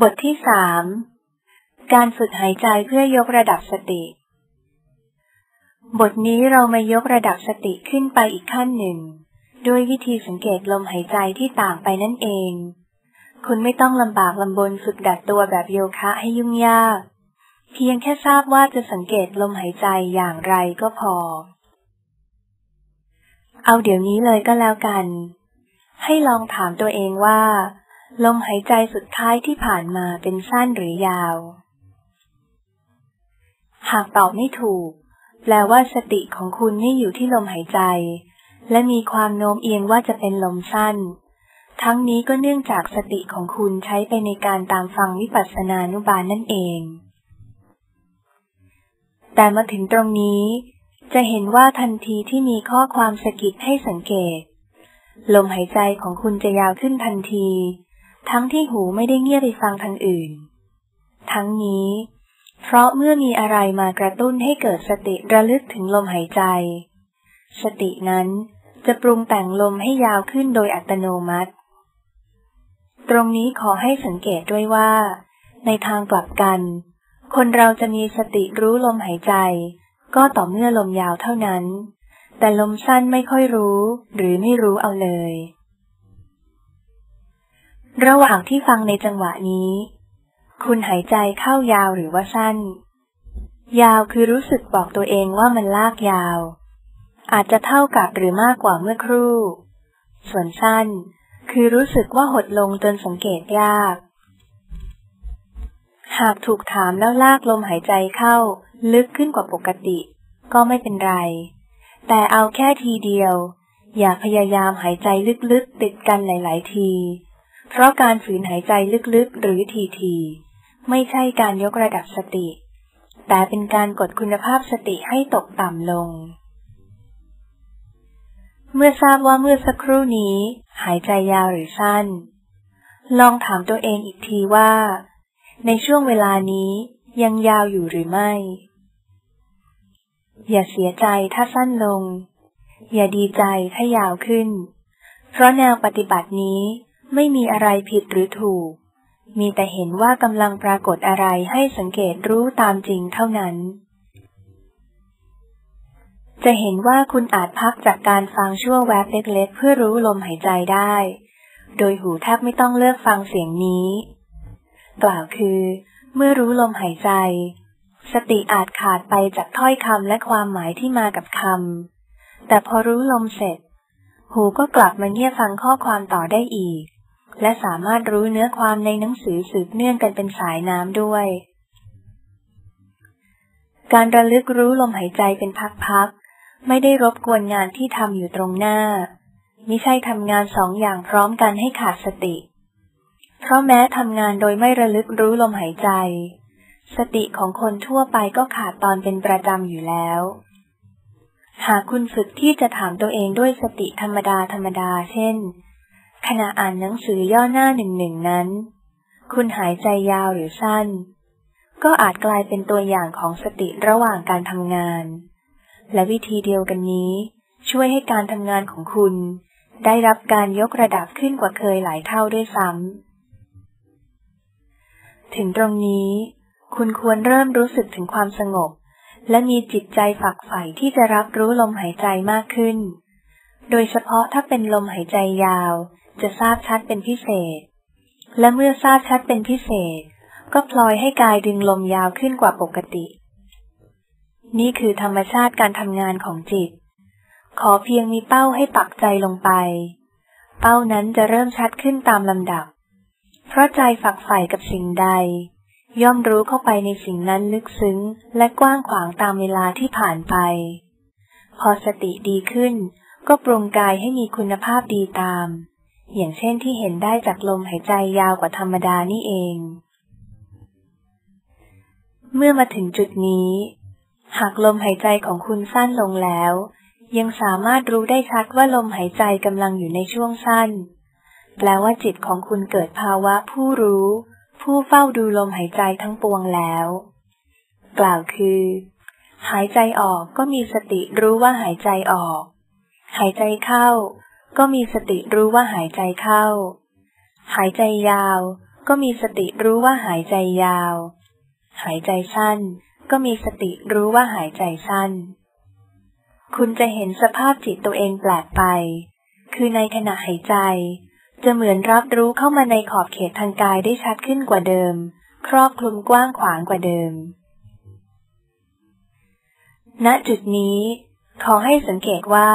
บทที่สามการฝึกหายใจเพื่อยกระดับสติ บทนี้เรามายกระดับสติขึ้นไปอีกขั้นหนึ่ง ด้วยวิธีสังเกตลมหายใจที่ต่างไปนั่นเอง คุณไม่ต้องลำบากลำบนฝึกดัดตัวแบบโยคะให้ยุ่งยาก เพียงแค่ทราบว่าจะสังเกตลมหายใจอย่างไรก็พอ เอาเดี๋ยวนี้เลยก็แล้วกัน ให้ลองถามตัวเองว่า ลมหายใจสุดท้ายที่ผ่านมาเป็นสั้นหรือยาว หากตอบไม่ถูก แปลว่าสติของคุณไม่อยู่ที่ลมหายใจ และมีความโน้มเอียงว่าจะเป็นลมสั้น ทั้งนี้ก็เนื่องจากสติของคุณใช้ไปในการตามฟังวิปัสสนานุบาลนนั่นเอง แต่มาถึงตรงนี้ จะเห็นว่าทันทีที่มีข้อความสกิดให้สังเกต ลมหายใจของคุณจะยาวขึ้นทันที ทั้งที่หูไม่ได้เงียบไปฟังทางอื่น ทั้งนี้ เพราะเมื่อมีอะไรมากระตุ้นให้เกิดสติระลึกถึงลมหายใจ สตินั้นจะปรุงแต่งลมให้ยาวขึ้นโดยอัตโนมัติ ตรงนี้ขอให้สังเกตด้วยว่า ในทางกลับกัน คนเราจะมีสติรู้ลมหายใจ ก็ต่อเมื่อลมยาวเท่านั้น แต่ลมสั้นไม่ค่อยรู้ หรือไม่รู้เอาเลย ระหว่างที่ฟังในจังหวะนี้ คุณหายใจเข้ายาวหรือว่าสั้น ยาวคือรู้สึกบอกตัวเองว่ามันลากยาว อาจจะเท่ากับหรือมากกว่าเมื่อครู่ ส่วนสั้น คือรู้สึกว่าหดลงจนสังเกตยาก หากถูกถามแล้วลากลมหายใจเข้า ลึกขึ้นกว่าปกติ ก็ไม่เป็นไร แต่เอาแค่ทีเดียว อย่าพยายามหายใจลึกๆติดกันหลาย ๆ ที เพราะการฝืนหายใจลึกๆ หรือทีๆ ไม่ใช่การยกระดับสติ แต่เป็นการกดคุณภาพสติให้ตกต่ำลง เมื่อทราบว่าเมื่อสักครู่นี้ หายใจยาวหรือสั้น ลองถามตัวเองอีกทีว่า ในช่วงเวลานี้ยังยาวอยู่หรือไม่ อย่าเสียใจถ้าสั้นลง อย่าดีใจถ้ายาวขึ้น เพราะแนวปฏิบัตินี้ ไม่มีอะไรผิดหรือถูก มีแต่เห็นว่ากำลังปรากฏอะไรให้สังเกตรู้ตามจริงเท่านั้น จะเห็นว่าคุณอาจพักจากการฟังชั่วแวบเล็กๆ เพื่อรู้ลมหายใจได้ โดยหูแทบไม่ต้องเลือกฟังเสียงนี้ กล่าวคือ เมื่อรู้ลมหายใจ สติอาจขาดไปจากถ้อยคำและความหมายที่มากับคำแต่พอรู้ลมเสร็จ หูก็กลับมาเงียบฟังข้อความต่อได้อีก และสามารถรู้เนื้อความในหนังสือสืบเนื่องกันเป็นสายน้ำด้วย การระลึกรู้ลมหายใจเป็นพักๆ ไม่ได้รบกวนงานที่ทำอยู่ตรงหน้า มิใช่ทำงานสองอย่างพร้อมกันให้ขาดสติ เพราะแม้ทำงานโดยไม่ระลึกรู้ลมหายใจ สติของคนทั่วไปก็ขาดตอนเป็นประจำอยู่แล้ว หากคุณฝึกที่จะถามตัวเองด้วยสติธรรมดาธรรมดาเช่น ขณะอ่านหนังสือย่อหน้าหนึ่งหนึ่งนั้น คุณหายใจยาวหรือสั้น ก็อาจกลายเป็นตัวอย่างของสติระหว่างการทำงาน และวิธีเดียวกันนี้ ช่วยให้การทำงานของคุณ ได้รับการยกระดับขึ้นกว่าเคยหลายเท่าด้วยซ้ำ ถึงตรงนี้ คุณควรเริ่มรู้สึกถึงความสงบ และมีจิตใจฝักใฝ่ที่จะรับรู้ลมหายใจมากขึ้น โดยเฉพาะถ้าเป็นลมหายใจยาว จะทราบชัดเป็นพิเศษ และเมื่อทราบชัดเป็นพิเศษ ก็พลอยให้กายดึงลมยาวขึ้นกว่าปกติ นี่คือธรรมชาติการทำงานของจิต ขอเพียงมีเป้าให้ปักใจลงไป เป้านั้นจะเริ่มชัดขึ้นตามลำดับ เพราะใจฝักใฝ่กับสิ่งใด ย่อมรู้เข้าไปในสิ่งนั้นลึกซึ้งและกว้างขวางตามเวลาที่ผ่านไป พอสติดีขึ้นก็ปรุงกายให้มีคุณภาพดีตาม อย่างเช่นที่เห็นได้จากลมหายใจยาวกว่าธรรมดานี่เอง เมื่อมาถึงจุดนี้ หากลมหายใจของคุณสั้นลงแล้ว ยังสามารถรู้ได้ชัดว่าลมหายใจกำลังอยู่ในช่วงสั้น แปลว่าจิตของคุณเกิดภาวะผู้รู้ ผู้เฝ้าดูลมหายใจทั้งปวงแล้ว กล่าวคือ หายใจออกก็มีสติรู้ว่าหายใจออก หายใจเข้า ก็มีสติรู้ว่าหายใจเข้า หายใจยาว ก็มีสติรู้ว่าหายใจยาว หายใจสั้น ก็มีสติรู้ว่าหายใจสั้น คุณจะเห็นสภาพจิตตัวเองแปลกไป คือในขณะหายใจ จะเหมือนรับรู้เข้ามาในขอบเขตทางกายได้ชัดขึ้นกว่าเดิม ครอบคลุมกว้างขวางกว่าเดิม ณจุดนี้ขอให้สังเกตว่า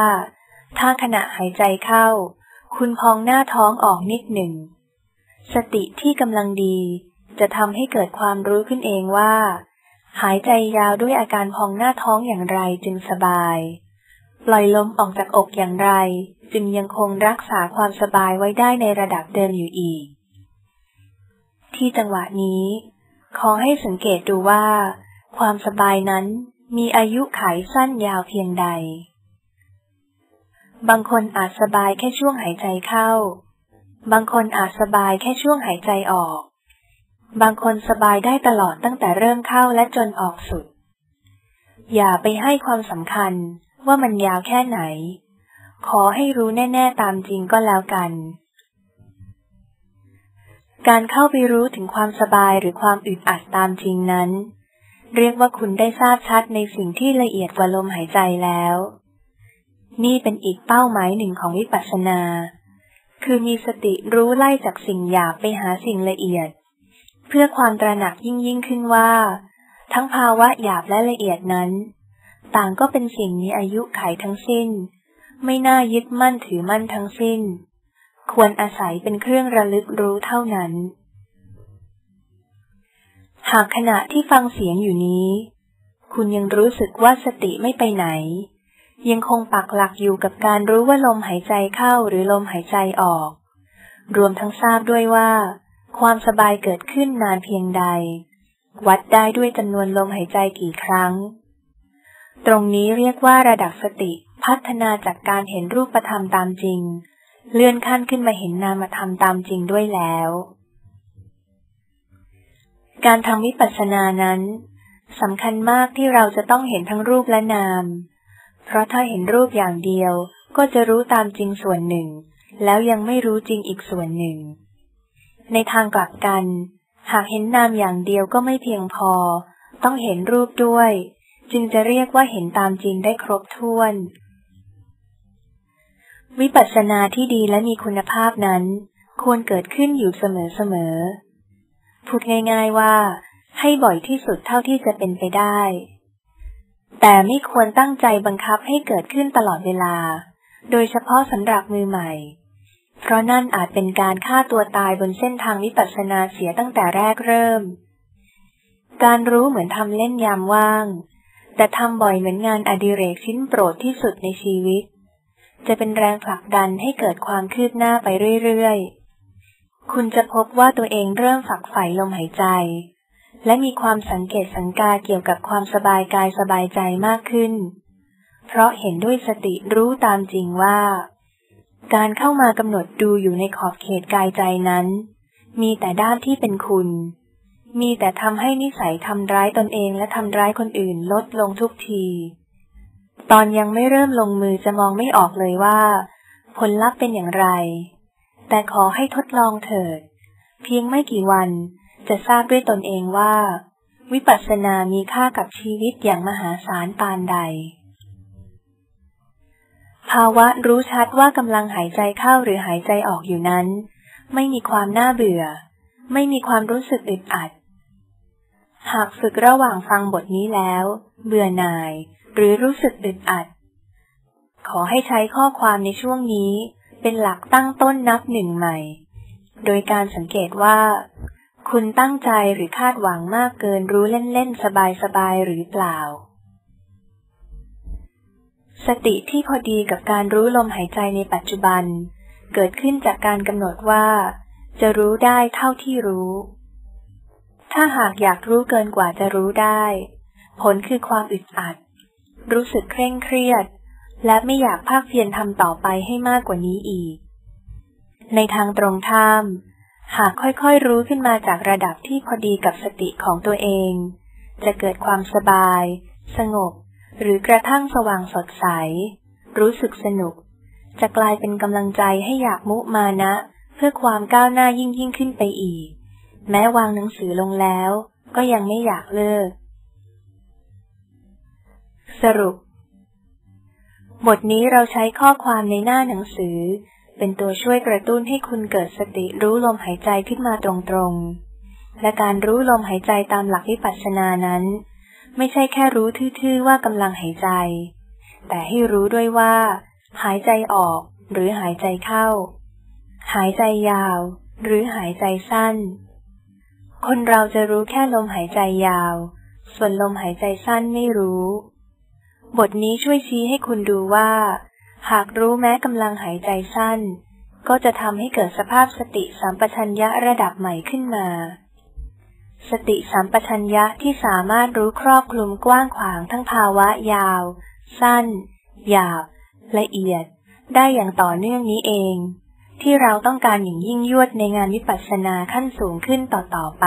ถ้าขณะหายใจเข้า คุณพองหน้าท้องออกนิดหนึ่ง สติที่กำลังดี จะทำให้เกิดความรู้ขึ้นเองว่า หายใจยาวด้วยอาการพองหน้าท้องอย่างไรจึงสบาย ปล่อยลมออกจากอกอย่างไร จึงยังคงรักษาความสบายไว้ได้ในระดับเดิมอยู่อีก ที่จังหวะนี้ ขอให้สังเกตดูว่า ความสบายนั้นมีอายุขัยสั้นยาวเพียงใด บางคนอาจสบายแค่ช่วงหายใจเข้า บางคนอาจสบายแค่ช่วงหายใจออก บางคนสบายได้ตลอดตั้งแต่เริ่มเข้าและจนออกสุด อย่าไปให้ความสำคัญว่ามันยาวแค่ไหน ขอให้รู้แน่ ๆ ตามจริงก็แล้วกัน การเข้าไปรู้ถึงความสบายหรือความอึดอัดตามจริงนั้น เรียกว่าคุณได้ทราบชัดในสิ่งที่ละเอียดกว่าลมหายใจแล้ว นี่เป็นอีกเป้าหมายหนึ่งของวิปัสสนา คือมีสติรู้ไล่จากสิ่งหยาบไปหาสิ่งละเอียด เพื่อความตระหนักยิ่งยิ่งขึ้นว่า ทั้งภาวะหยาบและละเอียดนั้น ต่างก็เป็นสิ่งมีอายุขัยทั้งสิ้น ไม่น่ายึดมั่นถือมั่นทั้งสิ้น ควรอาศัยเป็นเครื่องระลึกรู้เท่านั้น หากขณะที่ฟังเสียงอยู่นี้ คุณยังรู้สึกว่าสติไม่ไปไหน ยังคงปักหลักอยู่กับการรู้ว่าลมหายใจเข้าหรือลมหายใจออก รวมทั้งทราบด้วยว่า ความสบายเกิดขึ้นนานเพียงใด วัดได้ด้วยจำนวนลมหายใจกี่ครั้ง ตรงนี้เรียกว่าระดับสติพัฒนาจากการเห็นรูปธรรมตามจริง เลื่อนขั้นขึ้นมาเห็นนามธรรมตามจริงด้วยแล้ว การทำวิปัสสนานั้นสำคัญมากที่เราจะต้องเห็นทั้งรูปและนาม เพราะถ้าเห็นรูปอย่างเดียวก็จะรู้ตามจริงส่วนหนึ่ง แล้วยังไม่รู้จริงอีกส่วนหนึ่ง ในทางกลับกัน หากเห็นนามอย่างเดียวก็ไม่เพียงพอ ต้องเห็นรูปด้วย จึงจะเรียกว่าเห็นตามจริงได้ครบถ้วน วิปัสสนาที่ดีและมีคุณภาพนั้น ควรเกิดขึ้นอยู่เสมอๆพูดง่าย ๆว่า ให้บ่อยที่สุดเท่าที่จะเป็นไปได้ แต่ไม่ควรตั้งใจบังคับให้เกิดขึ้นตลอดเวลา โดยเฉพาะสำหรับมือใหม่ เพราะนั่นอาจเป็นการฆ่าตัวตายบนเส้นทางวิปัสสนาเสียตั้งแต่แรกเริ่ม การรู้เหมือนทำเล่นยามว่าง แต่ทำบ่อยเหมือนงานอดิเรกชิ้นโปรดที่สุดในชีวิต จะเป็นแรงผลักดันให้เกิดความคืบหน้าไปเรื่อยๆ คุณจะพบว่าตัวเองเริ่มฝักใฝ่ลมหายใจ และมีความสังเกตสังกาเกี่ยวกับความสบายกายสบายใจมากขึ้น เพราะเห็นด้วยสติรู้ตามจริงว่า การเข้ามากำหนดดูอยู่ในขอบเขตกายใจนั้น มีแต่ด้านที่เป็นคุณ มีแต่ทำให้นิสัยทำร้ายตนเองและทำร้ายคนอื่นลดลงทุกที ตอนยังไม่เริ่มลงมือจะมองไม่ออกเลยว่า ผลลัพธ์เป็นอย่างไร แต่ขอให้ทดลองเถิด เพียงไม่กี่วัน จะทราบด้วยตนเองว่า วิปัสสนามีค่ากับชีวิตอย่างมหาศาลปานใด ภาวะรู้ชัดว่ากำลังหายใจเข้าหรือหายใจออกอยู่นั้น ไม่มีความน่าเบื่อ ไม่มีความรู้สึกอึดอัด หากฝึกระหว่างฟังบทนี้แล้ว เบื่อหน่าย หรือรู้สึกอึดอัด ขอให้ใช้ข้อความในช่วงนี้ เป็นหลักตั้งต้นนับหนึ่งใหม่ โดยการสังเกตว่า คุณตั้งใจหรือคาดหวังมากเกินรู้เล่นๆ สบายๆ หรือเปล่า สติที่พอดีกับการรู้ลมหายใจในปัจจุบัน เกิดขึ้นจากการกำหนดว่า จะรู้ได้เท่าที่รู้ ถ้าหากอยากรู้เกินกว่าจะรู้ได้ ผลคือความอึดอัด รู้สึกเคร่งเครียด และไม่อยากภาคเพียรทำต่อไปให้มากกว่านี้อีก ในทางตรงข้าม หากค่อยๆรู้ขึ้นมาจากระดับที่พอดีกับสติของตัวเอง จะเกิดความสบาย สงบ หรือกระทั่งสว่างสดใส รู้สึกสนุก จะกลายเป็นกำลังใจให้อยากมุมานะ เพื่อความก้าวหน้ายิ่งยิ่งขึ้นไปอีก แม้วางหนังสือลงแล้ว ก็ยังไม่อยากเลิก สรุป บทนี้เราใช้ข้อความในหน้าหนังสือ เป็นตัวช่วยกระตุ้นให้คุณเกิดสติรู้ลมหายใจขึ้นมาตรงๆ และการรู้ลมหายใจตามหลักวิปัสสนานั้น ไม่ใช่แค่รู้ทื่อๆว่ากำลังหายใจ แต่ให้รู้ด้วยว่า หายใจออกหรือหายใจเข้า หายใจยาว หรือหายใจสั้น คนเราจะรู้แค่ลมหายใจยาว ส่วนลมหายใจสั้นไม่รู้ บทนี้ช่วยชี้ให้คุณดูว่า หากรู้แม้กำลังหายใจสั้น ก็จะทำให้เกิดสภาพสติสัมปชัญญะระดับใหม่ขึ้นมา สติสัมปชัญญะที่สามารถรู้ครอบคลุมกว้างขวางทั้งภาวะยาว สั้น หยาบ ละเอียด ได้อย่างต่อเนื่องนี้เอง ที่เราต้องการอย่างยิ่งยวดในงานวิปัสสนาขั้นสูงขึ้นต่อๆไป